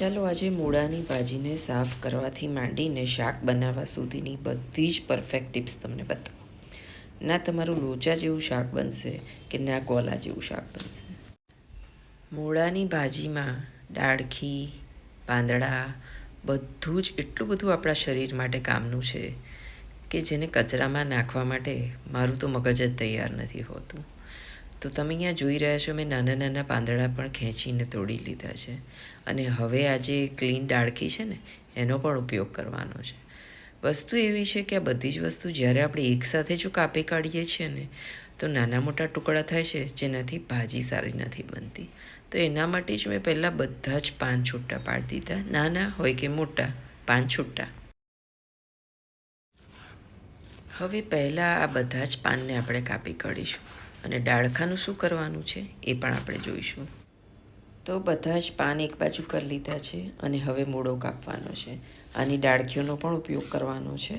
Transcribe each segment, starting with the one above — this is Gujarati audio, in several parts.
ચાલો આજે મૂળાની ભાજીને સાફ કરવાથી માંડીને શાક બનાવવા સુધીની બધી જ પરફેક્ટ ટિપ્સ તમને બતાવો. ના તમારું લોચા જેવું શાક બનશે કે ના કોલા જેવું શાક બનશે? મૂળાની ભાજીમાં ડાળખી પાંદડા બધું જ એટલું બધું આપણા શરીર માટે કામનું છે કે જેને કચરામાં નાખવા માટે મારું તો મગજ જ તૈયાર નથી હોતું. તો તમે અહીંયા જોઈ રહ્યા છો? મેં નાના નાના પાંદડા પણ ખેંચીને તોડી લીધા છે. અને હવે આ જે ક્લીન ડાળખી છે ને, એનો પણ ઉપયોગ કરવાનો છે. વસ્તુ એવી છે કે આ બધી જ વસ્તુ જ્યારે આપણે એકસાથે જો કાપી કાઢીએ છીએ ને, તો નાના મોટા ટુકડા થાય છે જેનાથી ભાજી સારી નથી બનતી. તો એના માટે જ મેં પહેલાં બધા જ પાન છૂટા પાડી દીધા. નાના હોય કે મોટા, પાન છૂટા. હવે પહેલાં આ બધા જ પાનને આપણે કાપી કાઢીશું. અને ડાળખાનું શું કરવાનું છે એ પણ આપણે જોઈશું. તો બધા જ પાન એક બાજુ કરી લીધા છે અને હવે મૂળો કાપવાનો છે. આની ડાળખીઓનો પણ ઉપયોગ કરવાનો છે.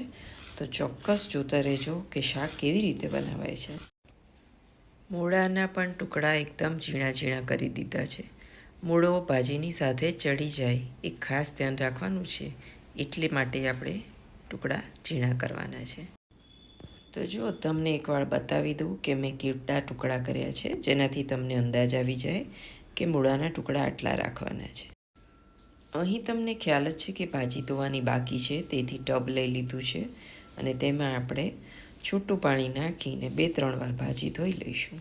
તો ચોક્કસ જોતા રહેજો કે શાક કેવી રીતે બનાવાય છે. મૂળાના પણ ટુકડા એકદમ ઝીણા ઝીણા કરી દીધા છે. મૂળો ભાજીની સાથે ચડી જાય એ ખાસ ધ્યાન રાખવાનું છે. એટલે માટે આપણે ટુકડા ઝીણા કરવાના છે. તો જો તમને એકવાર બતાવી દઉં કે મેં કેટલા ટુકડા કર્યા છે, જેનાથી તમને અંદાજ આવી જાય કે મૂળાના ટુકડા આટલા રાખવાના છે. અહીં તમને ખ્યાલ જ છે કે ભાજી ધોવાની બાકી છે, તેથી ટબ લઈ લીધું છે અને તેમાં આપણે છૂટું પાણી નાખીને બે ત્રણ વાર ભાજી ધોઈ લઈશું.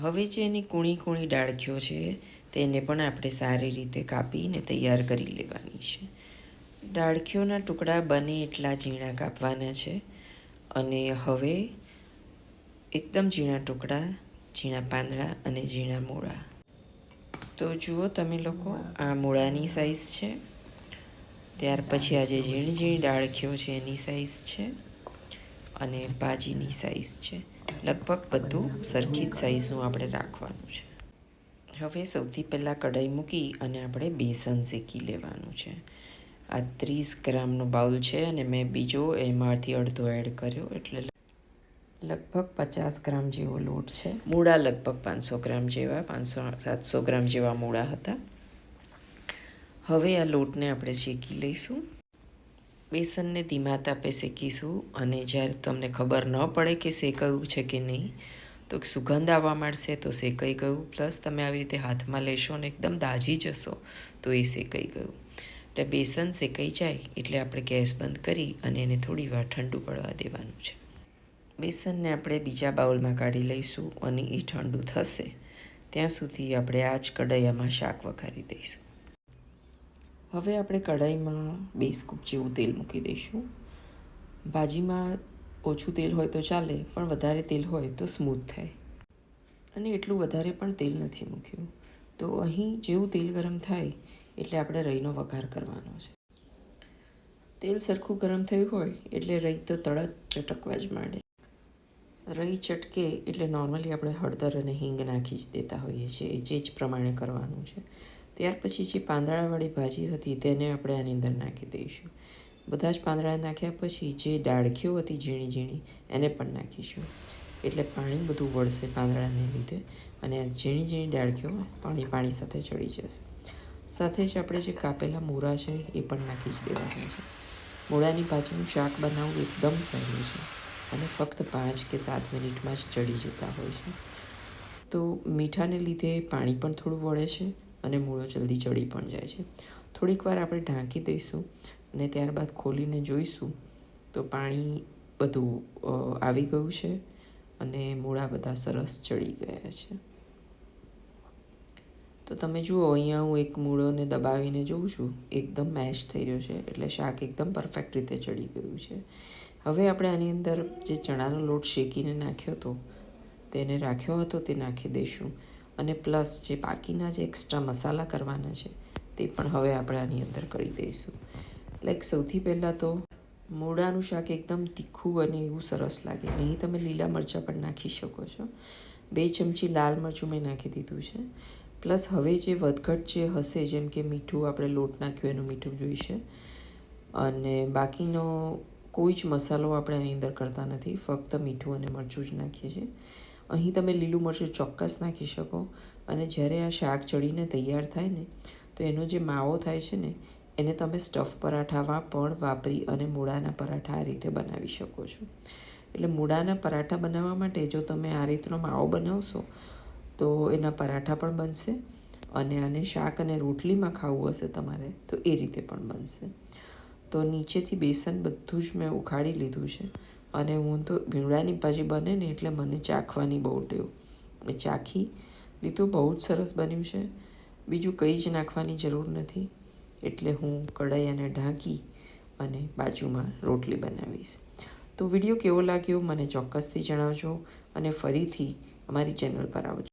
હવે જે એની કૂણી કૂણી ડાળખીઓ છે, તેને પણ આપણે સારી રીતે કાપીને તૈયાર કરી લેવાની છે. ડાળખીઓના ટુકડા બને એટલા ઝીણા કાપવાના છે અને હવે એકદમ ઝીણા ટુકડા, ઝીણા પાંદડા અને ઝીણા મૂળા. તો જુઓ તમે લોકો, આ મૂળાની સાઈઝ છે. ત્યાર પછી આ જે ઝીણી ઝીણી ડાળખીઓ છે, એની સાઈઝ છે અને ભાજીની સાઈઝ છે. લગભગ બધું સરખી જ સાઈઝનું આપણે રાખવાનું છે. હવે સૌથી પહેલાં કઢાઈ મૂકી અને આપણે બેસન શેકી લેવાનું છે. આ ત્રીસ ગ્રામનો બાઉલ છે અને મેં બીજો એમાંથી અડધો એડ કર્યો એટલે લગભગ પચાસ ગ્રામ જેવો લોટ છે. મૂળા લગભગ પાંચસો ગ્રામ જેવા, પાંચસો, સાતસો ગ્રામ જેવા મૂળા હતા. હવે આ લોટને આપણે શેકી લઈશું. બેસનને ધીમા તાપે શેકીશું અને જ્યારે તમને ખબર ન પડે કે શેકાયું છે કે નહીં, તો સુગંધ આવવા માંડશે તો શેકાઈ ગયું. પ્લસ તમે આવી રીતે હાથમાં લેશો અને એકદમ દાજી જશો, તો એ શેકાઈ ગયું. એટલે બેસન શેકાઈ જાય એટલે આપણે ગેસ બંધ કરી અને એને થોડી વાર ઠંડુ પડવા દેવાનું છે. બેસનને આપણે બીજા બાઉલમાં કાઢી લઈશું અને એ ઠંડુ થશે. ત્યાં સુધી આપણે આ જ કઢાઈયામાં શાક વઘારી દઈશું. હવે આપણે કઢાઈમાં બે સ્કૂપ જેવું તેલ મૂકી દઈશું. ભાજીમાં ઓછું તેલ હોય તો ચાલે, પણ વધારે તેલ હોય તો સ્મૂથ થાય. અને એટલું વધારે પણ તેલ નથી મૂક્યું. તો અહીં જેવું તેલ ગરમ થાય એટલે આપણે રઈનો વઘાર કરવાનો છે. તેલ સરખું ગરમ થયું હોય એટલે રહી તો તળત ચટકવા જ માંડે. રહી ચટકે એટલે નોર્મલી આપણે હળદર અને હિંગ નાખી જ દેતા હોઈએ છીએ જે જ પ્રમાણે કરવાનું છે. ત્યાર પછી જે પાંદડાવાળી ભાજી હતી તેને આપણે આની અંદર નાખી દઈશું. બધા જ પાંદડા નાખ્યા પછી જે ડાળખીઓ હતી ઝીણી ઝીણી, એને પણ નાખીશું. એટલે પાણી બધું વળશે પાંદડાને લીધે અને ઝીણી ઝીણી ડાળખીઓ પાણી પાણી સાથે ચડી જશે. સાથે જ આપણે જે કાપેલા મૂળા છે, એ પણ નાખી જ દેવાના છે. મૂળાની પાછળનું શાક બનાવવું એકદમ સહેલું છે અને ફક્ત પાંચ કે સાત મિનિટમાં જ ચડી જતા હોય છે. તો મીઠાને લીધે પાણી પણ થોડું વળે છે અને મૂળો જલ્દી ચડી પણ જાય છે. થોડીક વાર આપણે ઢાંકી દઈશું અને ત્યારબાદ ખોલીને જોઈશું તો પાણી બધું આવી ગયું છે અને મૂળા બધા સરસ ચડી ગયા છે. તો તમે જુઓ, અહીંયા હું એક મૂળોને દબાવીને જોઉં છું. એકદમ મેશ થઈ રહ્યો છે. એટલે શાક એકદમ પરફેક્ટ રીતે ચડી ગયું છે. હવે આપણે આની અંદર જે ચણાનો લોટ શેકીને નાખ્યો હતો, તેને રાખ્યો હતો, તે નાખી દઈશું. અને પ્લસ જે બાકીના જે એક્સ્ટ્રા મસાલા કરવાના છે, તે પણ હવે આપણે આની અંદર કરી દઈશું. લાઈક સૌથી પહેલાં તો મૂળાનું શાક એકદમ તીખું અને એવું સરસ લાગે. અહીં તમે લીલા મરચાં પણ નાખી શકો છો. બે ચમચી લાલ મરચું મેં નાખી દીધું છે. પ્લસ હવે જે વધઘટ જે હશે, જેમ કે મીઠું આપણે લોટ નાખ્યું, એનું મીઠું જોઈશે. અને બાકીનો કોઈ જ મસાલો આપણે એની અંદર કરતા નથી, ફક્ત મીઠું અને મરચું જ નાખીએ છીએ. અહીં તમે લીલું મરચું ચોક્કસ નાખી શકો. અને જ્યારે આ શાક ચડીને તૈયાર થાય ને, તો એનો જે માવો થાય છે ને, એને તમે સ્ટફ પરાઠામાં પણ વાપરી અને મૂળાના પરાઠા આ રીતે બનાવી શકો છો. એટલે મૂળાના પરાઠા બનાવવા માટે જો તમે આ રીતનો માવો બનાવશો તો એના પરાઠા પણ બનશે અને આને શાક અને રોટલીમાં ખાવું હશે તમારે, તો એ રીતે પણ બનશે. તો નીચેથી બેસન બધું જ મેં ઉખાડી લીધું છે અને હું તો ભીંડાની ભાજી બને ને એટલે મને ચાખવાની બહુ ટેવ. મેં ચાખી લીધું, બહુ જ સરસ બન્યું છે. બીજું કંઈ જ નાખવાની જરૂર નથી. એટલે હું કઢાઈ ઢાંકી અને બાજુમાં રોટલી બનાવીશ. તો વીડિયો કેવો લાગ્યો મને ચોક્કસથી જણાવજો અને ફરીથી અમારી ચેનલ પર આવજો.